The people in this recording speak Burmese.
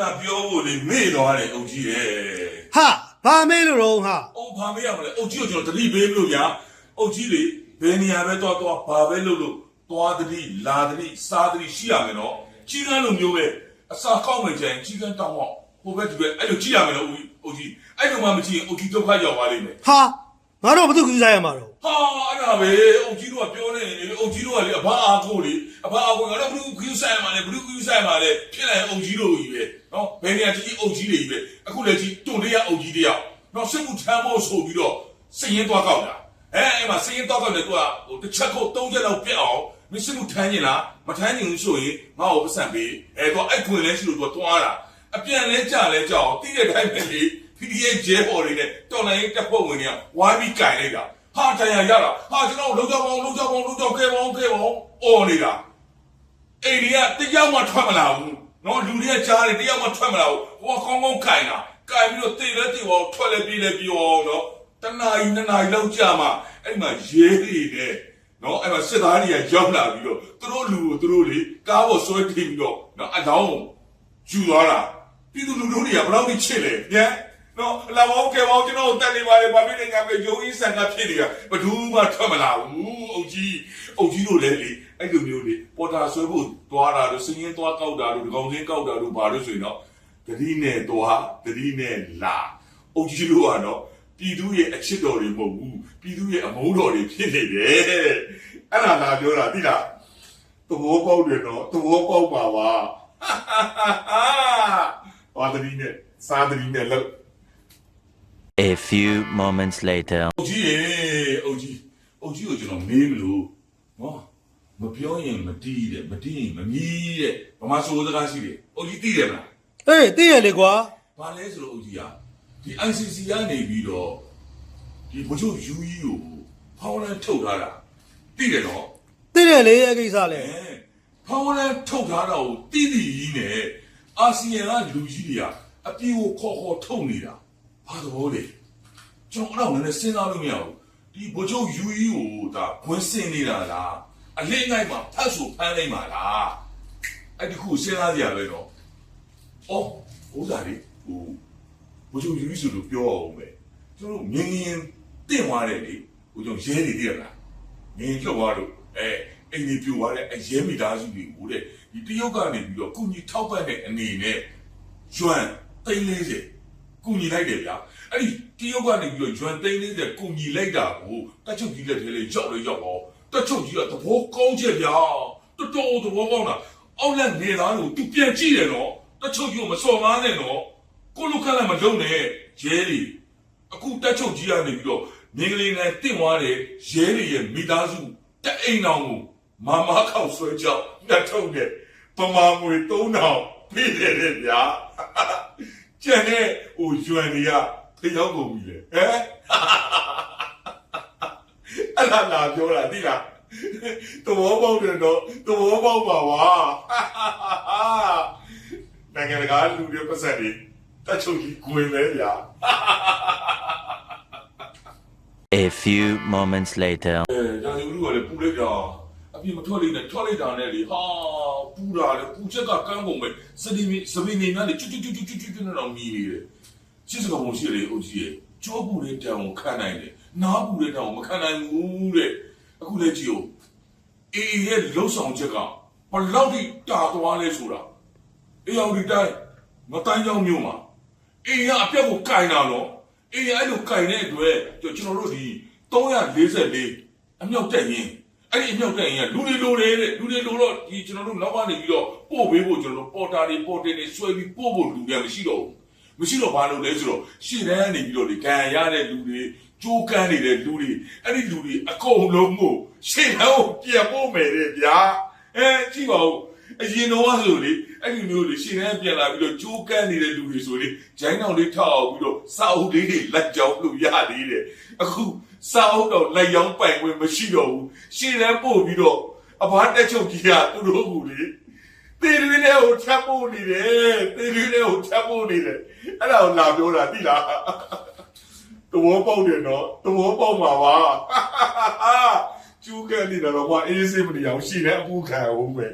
သာပြောဖို့လေမေ့သွားတယ်အုတ်ကြီးရဲ့ဟာဘာမေးလို့တော့ဟာအုတ်ဘာမေ့ရမလဲအုတ်ကြီးကိုကျွန်တော်တတိပေးမလို့ညာအုတ်ကြီးလေဘယ်နေရာပဲတော့တော့ဘာပဲလုပ်လို့သွားတတိလာတတိစားတတိရှိရမယ်နော်ကြီးကန်းလိုမျိုးပဲအစာကောက်မယ်ကြရင်ကြီးကန်းတောင်းတော့ဟိုဘက်ဒီဘက်အဲ့လိုကြည့်ရမယ်နော်အုတ်ကြီးအဲ့လိုမှမကြည့်ရင်အုတ်ကြီးဒုက္ခရောက်သွားလိမ့်မယ်ဟာ ငါတို့ဘာသူကူးစားရမှာတော့ဟာအဲ့ဒါပဲအုတ်ကြီးတို့ကပြောနေတယ်လေအုတ်ကြီးတို့ကလေအဘအားကိုလေအဘအားကိုငါတို့ဘလူးခူးဆိုင်မှာလေဘလူးခူးဆိုင်မှာလေဖြစ်လာရင်အုတ်ကြီးတို့ကြီးပဲနော်ဘယ်နေရာကြီးအုတ်ကြီးတွေကြီးပဲအခုလည်းကြီးတွန်တရအုတ်ကြီးတယောက်နော်စစ်မှုထမ်းဖို့ဆိုပြီးတော့စည်ရင်သွားကောက်တာအဲအဲ့မှာစည်ရင်သွားကောက်တယ်သူကဟိုတစ်ချက်ကိုသုံးချက်လောက်ပြက်အောင်မစစ်မှုထမ်းရင်လားမထမ်းရင်ဘူးဆိုရင်ငါ့ကိုပတ်စံပေးအဲတော့အဲ့ခွင်လဲရှိလို့သူကတွားတာအပြန်လဲကြလဲကြောက်တိတဲ့တိုင်းပဲလေ PDA ဂျဲပေါ်တွေနဲ့တော်လိုင်းတက်ဖို့ဝင်နေဝိုင်းပြီးကြိုင်လိုက်တာဟာတရားရတာဟာကျွန်တော်လုံးကြပေါင်းလုံးကြပေါင်းလုံးကြခဲပေါင်းခဲပေါင်းအော်နေတာအိမ်တွေကတယောက်မှထွက်မလာဘူးနော်လူတွေကကြားတယ်တယောက်မှထွက်မလာဘူးဟိုကောင်းကောင်းကြိုင်တာကြိုင်ပြီးတော့တိလဲတိပေါထွက်လဲပြေးလဲပြောနော်တနားကြီးနှစ်နာရီလောက်ကြာမှအဲ့မှာရဲတွေနဲ့နော်အဲ့မှာစစ်သားတွေကရောက်လာပြီးတော့သူတို့လူကိုသူတို့လေကားပေါ်ဆွဲထိပြီးတော့နော်အလောင်းကိုယူသွားတာပြည်သူလူထုတွေကဘယ်တော့မှချစ်လဲညနော် လာမောကဲမောကျွန်တော်တက်နေပါလေဘာဖြစ်နေကြပဲယုံဤဆန်ကဖြစ်နေတာဘယ်သူမှထွက်မလာဘူးအုတ်ကြီးအုတ်ကြီးတို့လည်းလေအဲ့လိုမျိုးလေပေါ်တာဆွဲဖို့သွားတာတို့စင်းရင်သွားကောက်တာတို့ဒီကောင်စင်းကောက်တာတို့ဘာလို့ဆိုရင်တော့တတိနဲ့သွားတတိနဲ့လာအုတ်ကြီးတို့ကတော့ပြည်သူရဲ့အချစ်တော်တွေမဟုတ်ဘူးပြည်သူရဲ့အမုန်းတော်တွေဖြစ်နေတယ်အဲ့ဒါလာပြောတာသိလားသဘောပေါက်တယ်နော်သဘောပေါက်ပါပါပါတရီနဲ့စားတရီနဲ့လောက် A few moments later. အုတ်ကြီးရေအုတ်ကြီးအုတ်ကြီးကိုကျွန်တော်မေးမလို့ဟောမပြောရင်မတီးတဲ့မတီးရင်မမြည်တဲ့ဗမာဆိုစကားရှိတယ်အုတ်ကြီးတီးတယ်မလားအေးသိရလေကွာဘာလဲဆိုတော့အုတ်ကြီးကဒီ ICC ကနေပြီးတော့ဒီဘုချုပ်ယူကြီးကိုဖောင်းလန်းထုတ်ထားတာတီးတယ်နော်သိတယ်လေအဲ့ကိစ္စလေအဲဖောင်းလန်းထုတ်ထားတာကိုတီးတီးကြီးနဲ့အာဆီယံကလူကြီးတွေကအပြေကိုခေါ်ခေါ်ထုတ်နေတာဘာသဘောလဲ ကျွန်တော်အဲ့တော့လည်းစဉ်းစားလို့မရဘူးဒီဘိုးချုပ်ယူကြီးကိုဒါခွင်းစင်နေတာလားအလင်းနိုင်မှာဖတ်ဆိုဖမ်းလိုက်မှာလားအဲ့ဒီခုစဉ်းစားကြရပဲတော့အော်ဥစားလေးဟိုဘိုးချုပ်ယူကြီးဆိုလို့ပြောအောင်ပဲကျွန်တော်မြင်မြင်တင့်သွားတယ်လေဘိုးချုပ်ရဲနေသေးရလားမြင်ချုပ်သွားလို့အဲအိမ်ကြီးပြိုသွားတဲ့အရဲမိသားစုတွေကိုတဲ့ဒီတရုတ်ကနေပြီးတော့ကုညီထောက်ပံ့တဲ့အနေနဲ့ယွမ်340 ကူညီလိုက်တယ်ဗျာအဲ့ဒီတရုတ်ကနေပြီးတော့ဂျွမ်သိန်းလေးတဲ့ကူညီလိုက်တာကိုတက်ချုပ်ကြီးလက်ထဲလေးရောက်လေရောက်တော့တက်ချုပ်ကြီးကသဘောကောင်းချက်ဗျာတော်တော်သဘောကောင်းတာအောက်လက်နေသားကိုသူပြန်ကြည့်တယ်နော်တက်ချုပ်ကြီးကိုမစော်ကားနဲ့နော်ကိုလူခက်လည်းမလုံးနဲ့ရဲတွေအခုတက်ချုပ်ကြီးကနေပြီးတော့မင်းကလေးနဲ့တင့်သွားတယ်ရဲတွေရဲ့မိသားစုတက်အိမ်တော်ကိုမမခောက်ဆွဲကြောက်နှစ်ထုံးနဲ့ပမာငွေ3000ပေးတယ်လေဗျာ ကျန်တဲ့ဟိုရွှန်တွေကဖျောက်ကုန်ပြီလေဟမ်အဲ့ဒါလာပြောတာသိလားသဘောပေါက်တယ်တော့သဘောပေါက်ပါပါနိုင်ငံတကာလူတွေပတ်သက်တယ်တချုံကြီးကိုယ်ပဲဗျာ A few moments later. အဲဒါလူလူကလည်းပူလိုက်တာအပြင်မထွက်လိုက်နဲ့ထွက်လိုက်တာနဲ့လေဟာ ပူတာလေပူချက်ကကန်းကုန်ပဲစတိမီစပင်းနေများလေကျွတ်ကျွတ်ကျွတ်ကျွတ်ကျွတ်နဲ့တော့မြည်နေတယ်ချစ်စကားပုံရှိလေဟုတ်ကြီးရဲ့ကြောပူတဲ့တံကိုခံနိုင်တယ်နားပူတဲ့တံကိုမခံနိုင်ဘူးတဲ့အခုလည်းကြည့်ဦးအေးအေးရဲ့လှုပ်ဆောင်ချက်ကဘလောက်ထိတာသွားလဲဆိုတာအေးအောင်ဒီတိုင်းမတိုင်းကြောင်မျိုးမှာအေးရအပြက်ကိုကင်တာတော့အေးရအဲ့လိုကင်တဲ့အတွက်ကျွန်တော်တို့ဒီ344အမြောက်တက်ရင် အဲ့ဒီအမြောက်တက်ရင်ကလူတွေလိုတယ်တဲ့လူတွေလိုတော့ဒီကျွန်တော်တို့နောက်ကနေပြီးတော့ပို့ပေးဖို့ကျွန်တော်တို့ပေါ်တာတွေပေါ်တင်တွေဆွဲပြီးပို့ဖို့လူတွေမရှိတော့ဘူးမရှိတော့ဘာလို့လဲဆိုတော့ရှေ့တန်းကနေပြီးတော့ဒီခံရတဲ့လူတွေကြိုးကန်းနေတဲ့လူတွေအဲ့ဒီလူတွေအကုန်လုံးကိုရှေ့တန်းကိုပြန်ဖို့မယ်တဲ့ဗျာအဲကြည့်ပါဦး အရင်တော့ဆိုလေအဲ့ဒီမျိုးတွေရှေ့တန်းပြန်လာပြီးတော့ကြိုးကန်းနေတဲ့လူတွေဆိုလေဂျိုင်းတောင်လေးထောက်အောင်ပြီးတော့စာအုပ်လေးတွေလက်ကြောင်းလို့ရသေးတယ်အခုစာအုပ်တော့လက်ရောင်းပိုင်ခွင့်မရှိတော့ဘူးရှေ့တန်းပို့ပြီးတော့အဘွားတက်ချုပ်ကြီးကသူတို့ကူလေတေရီနဲ့ဟိုချက်ပို့နေတယ်တေရီနဲ့ဟိုချက်ပို့နေတယ်အဲ့ဒါကိုလာပြောတာတိလားသဘောပေါက်တယ်နော်သဘောပေါက်မှာပါကျူးကန်နေတာတော့မအေးစေးမနေအောင်ရှိနေအပူခံအောင်ပဲ